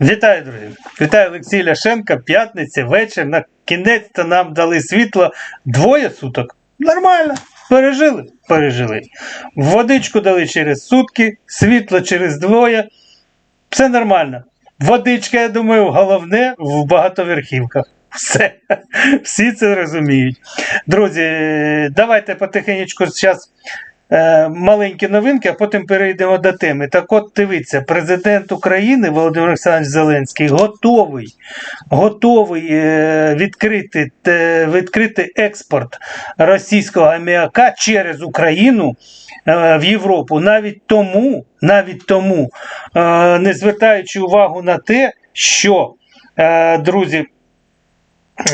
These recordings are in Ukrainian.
Вітаю, друзі! Вітаю Олексій Ляшенко. П'ятниця, вечір. На кінець-то нам дали світло двоє суток. Нормально. Пережили? Пережили. Водичку дали через сутки, світло через двоє. Все нормально. Водичка, я думаю, головне в багатоверхівках. Все. Всі це розуміють. Друзі, давайте потихенечку зараз е, маленькі новинки, а потім перейдемо до теми. Так от дивіться, президент України Володимир Олександрович Зеленський готовий, готовий е, відкрити, те- відкрити експорт російського аміака через Україну е, в Європу. Навіть тому, навіть тому, е, не звертаючи увагу на те, що, е, друзі,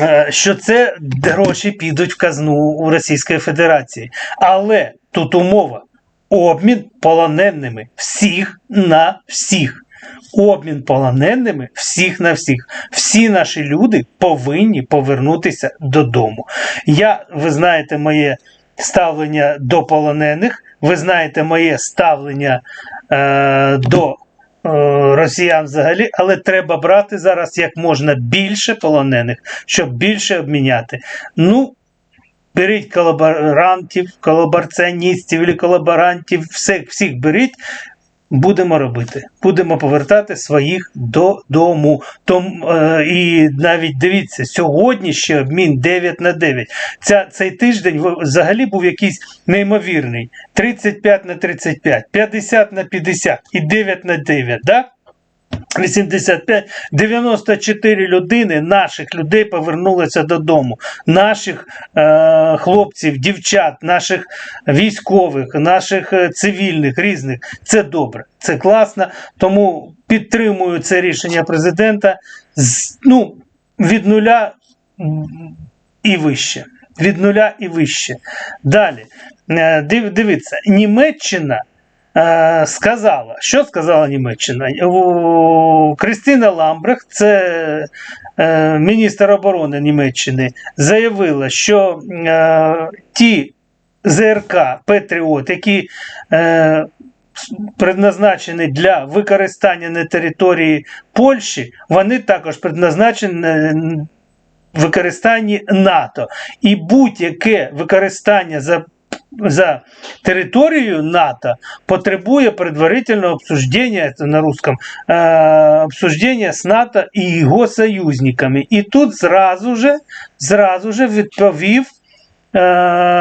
е, що це гроші підуть в казну у Російської Федерації. Але тут умова: обмін полоненими всіх на всіх. Обмін полоненими всіх на всіх. Всі наші люди повинні повернутися додому. Я, ви знаєте, моє ставлення до полонених, ви знаєте моє ставлення е, до е, росіян взагалі, але треба брати зараз як можна більше полонених, щоб більше обміняти. Ну, беріть колаборантів, колабораціоністів колаборантів, всіх, всіх беріть. Будемо робити, будемо повертати своїх додому. Том, е, і навіть дивіться, сьогодні ще обмін 9 на 9. Ця, цей тиждень взагалі був якийсь неймовірний. 35 на 35, 50 на 50 і 9 на 9. Да? 85, 94 людини, наших людей повернулися додому. Наших е, хлопців, дівчат, наших військових, наших е, цивільних різних. Це добре, це класно. Тому підтримую це рішення президента з, ну, від нуля і вище. Від нуля і вище. Далі. Е, див, дивіться, Німеччина сказала, що сказала Німеччина? Кристина Ламбрехт, це е, міністр оборони Німеччини, заявила, що е, ті ЗРК Петріот, які е, предназначені для використання на території Польщі, вони також предназначені е, використанні НАТО. І будь-яке використання за за територією НАТО потребує предварительного обсуждения, это на русском, э, обсуждения с НАТО і його союзниками. І тут зразу же, зразу же відповів е,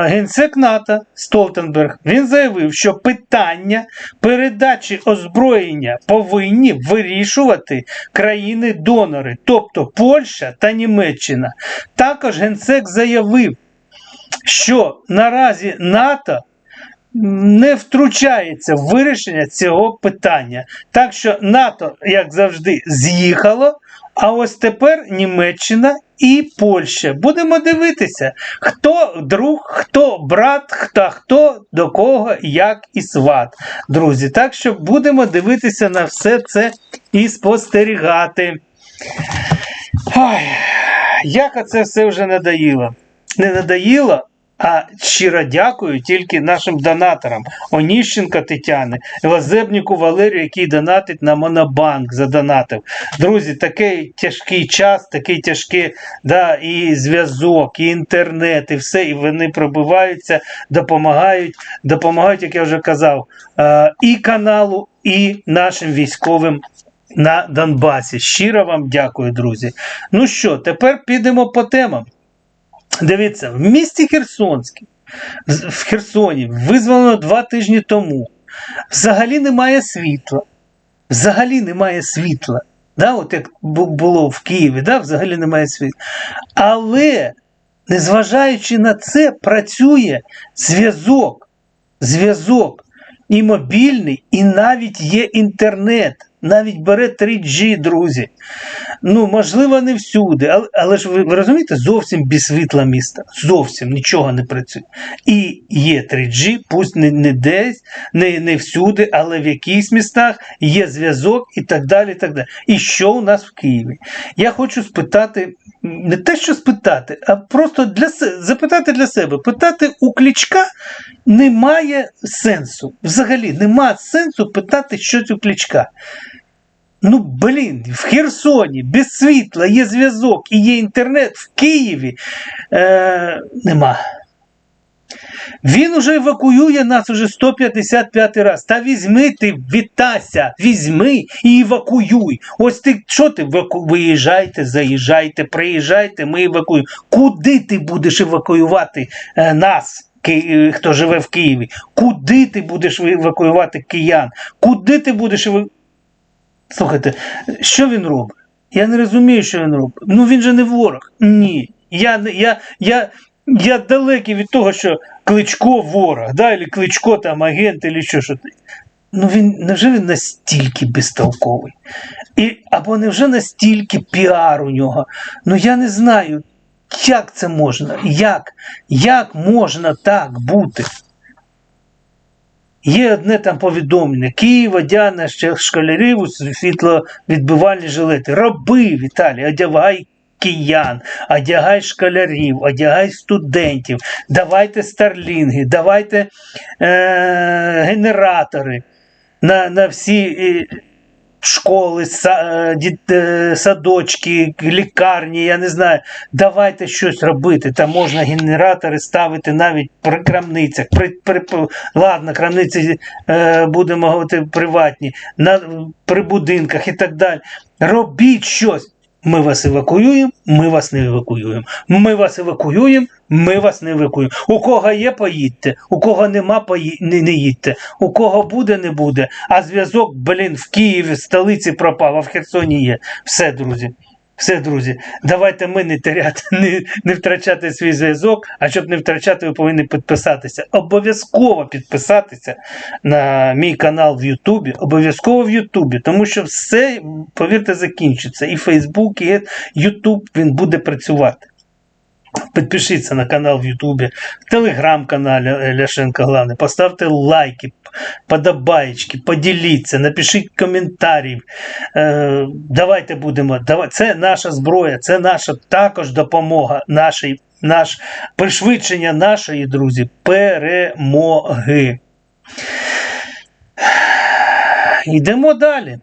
генсек НАТО Столтенберг. Він заявив, що питання передачі озброєння повинні вирішувати країни-донори, тобто Польща та Німеччина. Також генсек заявив, що наразі НАТО не втручається в вирішення цього питання. Так що НАТО, як завжди, з'їхало. А ось тепер Німеччина і Польща. Будемо дивитися, хто друг, хто брат, хто хто до кого, як і сват. Друзі. Так що будемо дивитися на все це і спостерігати. Ой, як це все вже надоїло. Не надоїло, а щиро дякую тільки нашим донаторам Оніщенка Тетяни, Лазебніку Валерію, який донатить на Монобанк, задонатив. Друзі, такий тяжкий час, такий тяжкий да, і зв'язок, і інтернет, і все, і вони пробиваються, допомагають, допомагають, як я вже казав, е, і каналу, і нашим військовим. На Донбасі. Щиро вам дякую, друзі. Ну що, тепер підемо по темам. Дивіться, в місті Херсонській, в Херсоні, визволено два тижні тому. Взагалі немає світла. Взагалі немає світла. Да, от як було в Києві, да, взагалі немає світла. Але, незважаючи на це, працює зв'язок. Зв'язок і мобільний, і навіть є інтернет. Навіть бере 3G, друзі. Ну, можливо, не всюди, але, але ж ви, ви розумієте, зовсім без світла міста. Зовсім нічого не працює. І є 3G, пусть не, не десь, не, не всюди, але в якихось містах є зв'язок і так далі. І так далі. І що у нас в Києві? Я хочу спитати, не те, що спитати, а просто для запитати для себе. Питати у Клічка немає сенсу. Взагалі немає сенсу питати щось у Клічка. Ну, блін, в Херсоні без світла є зв'язок і є інтернет в Києві. Е, нема. Він уже евакуює нас уже 155 раз. Та візьми ти, вітася, візьми і евакуюй. Ось ти що ти виїжджайте, заїжджайте, приїжджайте, ми евакуюємо. Куди ти будеш евакуювати е, нас? Е, Хто живе в Києві, куди ти будеш евакуювати киян? Куди ти будеш евакуювати? Слухайте, що він робить? Я не розумію, що він робить. Ну він же не ворог. Ні. Я, я, я, я далекий від того, що Кличко ворог, да, или Кличко там агент, или що що. Ну він невже він настільки безтолковий? І, або невже настільки піар у нього? Ну я не знаю, як це можна? Як? Як можна так бути? Є одне там повідомлення. Київ одягне ще школярів у світловідбивальні жилети. Роби, Віталій, одягай киян, одягай школярів, одягай студентів, давайте старлінги, давайте е- генератори на, на всі е, школи, е, е, садочки, лікарні, я не знаю. Давайте щось робити. Там можна генератори ставити навіть при крамницях. При, при- ладно, крамниці е, будемо говорити приватні, на, при будинках і так далі. Робіть щось. Ми вас евакуюємо, ми вас не евакуюємо. Ми вас евакуюємо, ми вас не евакуюємо. У кого є, поїдьте, у кого нема, пої... не, не їдьте. У кого буде, не буде. А зв'язок, блін, в Києві, в столиці пропав, а в Херсоні є. Все, друзі. Все, друзі, давайте ми не теряти, не, не втрачати свій зв'язок. А щоб не втрачати, ви повинні підписатися. Обов'язково підписатися на мій канал в Ютубі. Обов'язково в Ютубі, тому що все, повірте, закінчиться. І Фейсбук, і Ютуб він буде працювати. Підпишіться на канал в Ютубі, в телеграм-каналі Ляшенка Главне, поставте лайки, подобаєчки, поділіться, напишіть коментарі. Е, давайте будемо. Це наша зброя, це наша також допомога, нашій, наш, пришвидшення нашої, друзі, перемоги. Йдемо далі.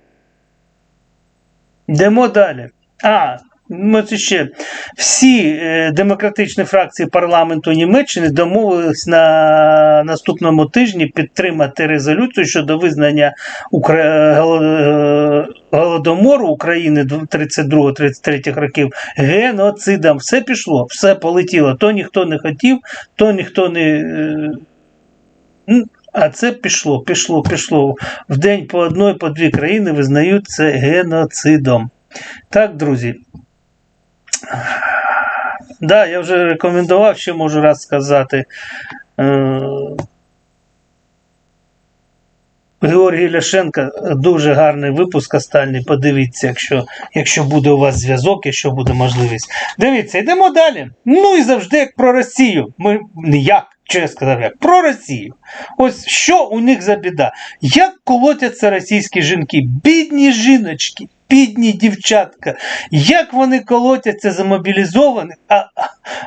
Йдемо далі. А, ще всі е, демократичні фракції парламенту Німеччини домовились на наступному тижні підтримати резолюцію щодо визнання Укра... е, голодомору України 32-33 років геноцидом. Все пішло, все полетіло. То ніхто не хотів, то ніхто не. е, А це пішло, пішло, пішло. В день по одної, по дві країни визнають це геноцидом. Так, друзі. Да, я вже рекомендував, ще можу раз сказати. Е, Георгій Ляшенка дуже гарний випуск останній. Подивіться, якщо, якщо буде у вас зв'язок, якщо буде можливість. Дивіться, йдемо далі. Ну і завжди як про Росію. Ми не як, що я сказав, як про Росію. Ось що у них за біда? Як колотяться російські жінки? Бідні жіночки, бідні дівчатка. Як вони колотяться за мобілізованих? А,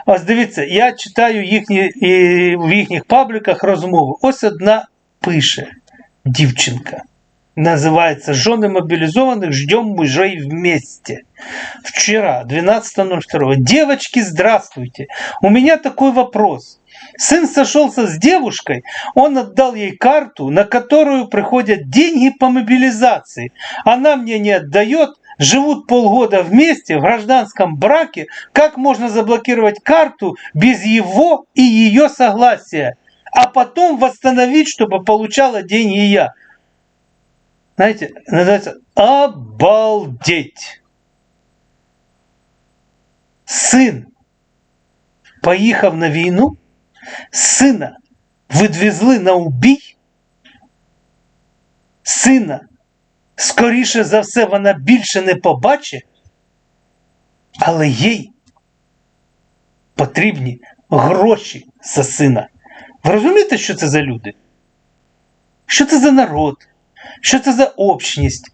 ось дивіться, я читаю їхні, і, в їхніх пабліках розмови. Ось одна пише дівчинка. Называется «Жены мобилизованных ждем мужей вместе». Вчера, 12.02. Девочки, здравствуйте. У меня такой вопрос. Сын сошелся с девушкой, он отдал ей карту, на которую приходят деньги по мобилизации. Она мне не отдает, живут полгода вместе в гражданском браке. Как можно заблокировать карту без его и ее согласия? А потом восстановить, чтобы получала деньги я. Знаете, называется обалдеть. Сын поїхав на війну, сина відвезли на убій, сина, скоріше за все, вона більше не побачить, але їй потрібні гроші за сина. Ви розумієте, що це за люди? Що це за народ? Що це за общність?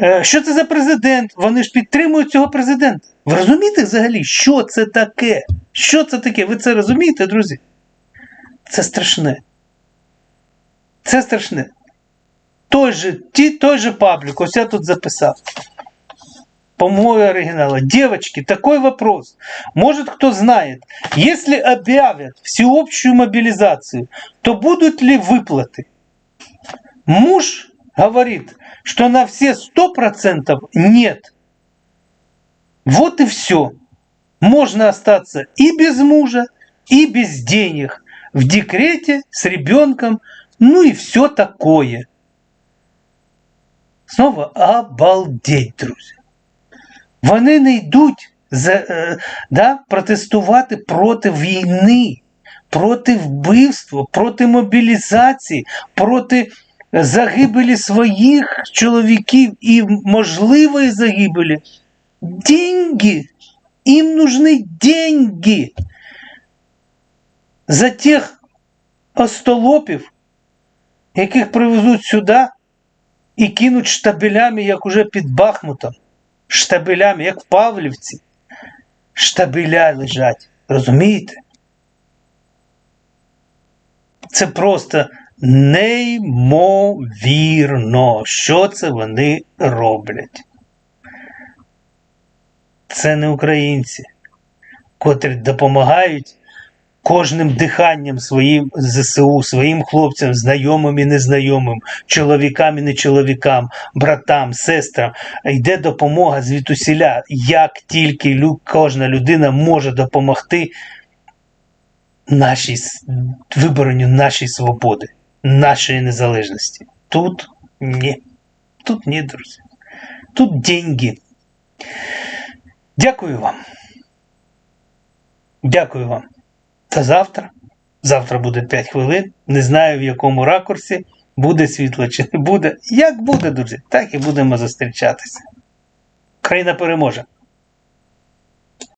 Е, Що це за президент? Вони ж підтримують цього президента. Ви розумієте взагалі, що це таке? Що це таке? Ви це розумієте, друзі? Це страшне. Це страшне. той же, ті, той же паблик, ось я тут записав. По моему оригиналу. Девочки, такой вопрос. Может, кто знает, если объявят всеобщую мобилизацию, то будут ли выплаты? Муж говорит, что на все 100% нет. Вот и все. Можно остаться и без мужа, и без денег, в декрете, с ребенком, ну и все такое. Снова обалдеть, друзі. Вони не йдуть за, е, да, протестувати проти війни, проти вбивства, проти мобілізації, проти загибелі своїх чоловіків і можливої загибелі. Деньги. Им нужны деньги за тих остолопів, яких привезуть сюди і кинуть штабелями, як уже під Бахмутом. Штабелями, як в Павлівці. Штабеля лежать. Розумієте? Це просто неймовірно, що це вони роблять. Це не українці, котрі допомагають кожним диханням своїм ЗСУ, своїм хлопцям, знайомим і незнайомим, чоловікам і не чоловікам, братам, сестрам. Йде допомога звідусіля. Як тільки кожна людина може допомогти нашій с- нашої свободи, нашої незалежності. Тут ні. Тут ні, друзі. Тут деньги. Дякую вам. Дякую вам. Та завтра. Завтра буде 5 хвилин. Не знаю в якому ракурсі. Буде світло чи не буде. Як буде, друзі, так і будемо зустрічатися. Україна переможе.